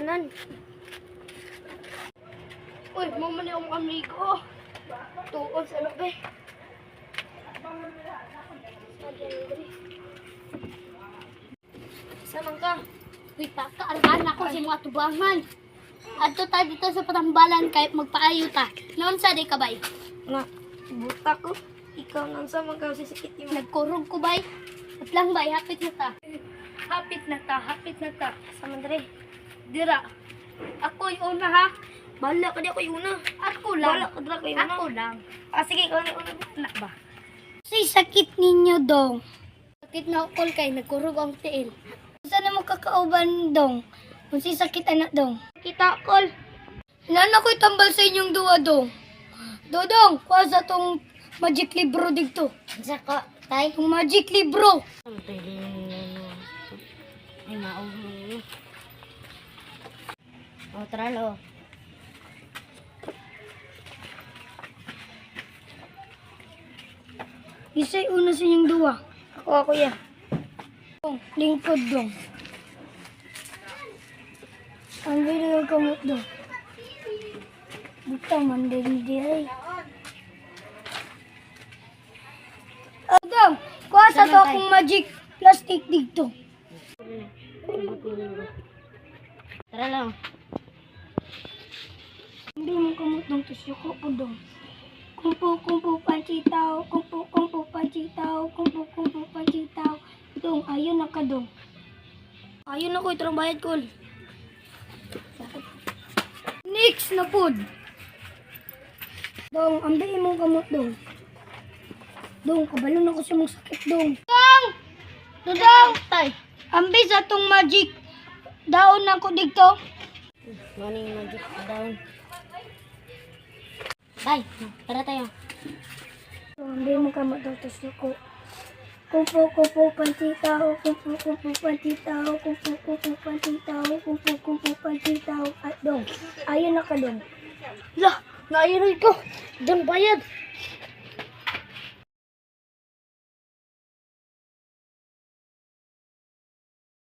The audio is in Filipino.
tanan. Uy, mo man yung amigo. Tuon sa labi. Saman ka? Uy, taka, argaan ako sa mga tubangan. Adto ta dito sa patambalan kahit magpaayo ta. Noon sa di ka bay? Na, buta ko. Ikaw nang sa mga sisikit mo. Nagkurog ko bay? At lang bay, hapit na ta. Hapit na ta, hapit na ta. Sa mandre. Dira. Ako yung una ha. Bahala ka di ako yung una. Ako lang. Bahala ka di ako yung una. Ako lang. Ah, sige, ikaw na yung una. Na ba? Say sakit ninyo dong. Sakit na ukol kay nagkurog ang tiil. Saan na mo kakauban dong? Kung si sakit anak dong. Kita, kol. Nana ko'y tambal sa inyong duwa dong. Dodong, kuha sa tong magic libro dito. Sa ka, tay. Tong magic libro. Ay, mauho. O, tara, lo. Isa'y una sa inyong duwa. Ako, ako yan. Dong, lingkod dong. Ang video kamot dong. Buta man din diray. Ah, dong, kuha sa to akong magic plastic dito. Tara lang. Hindi mo tos yuko ko dong. Kumpu, kumpu, pancitaw, kumpu, kumpu, pancitaw, kumpu, kumpu, pancitaw. Dong, ayun na ka dong. Ayun ako, itarang bayad, kol. Next na food. Dong, ambihin mong kamot dong. Dong, kabalo na ko sa mong sakit dong. Dong! Dong! Tay. Ambi sa tong magic daon na ko dito. Morning, magic down. Tay, tara tayo. Dong, mong kamot dong, tas ko. Kumpo, kumpo, pansitaw, kumpo, kumpo, pansitaw, kumpo, kumpo, pansitaw, kumpo, kumpo, pansitaw. At dong, ayun na ka dong. Lah, nairoy ko. Doon bayad.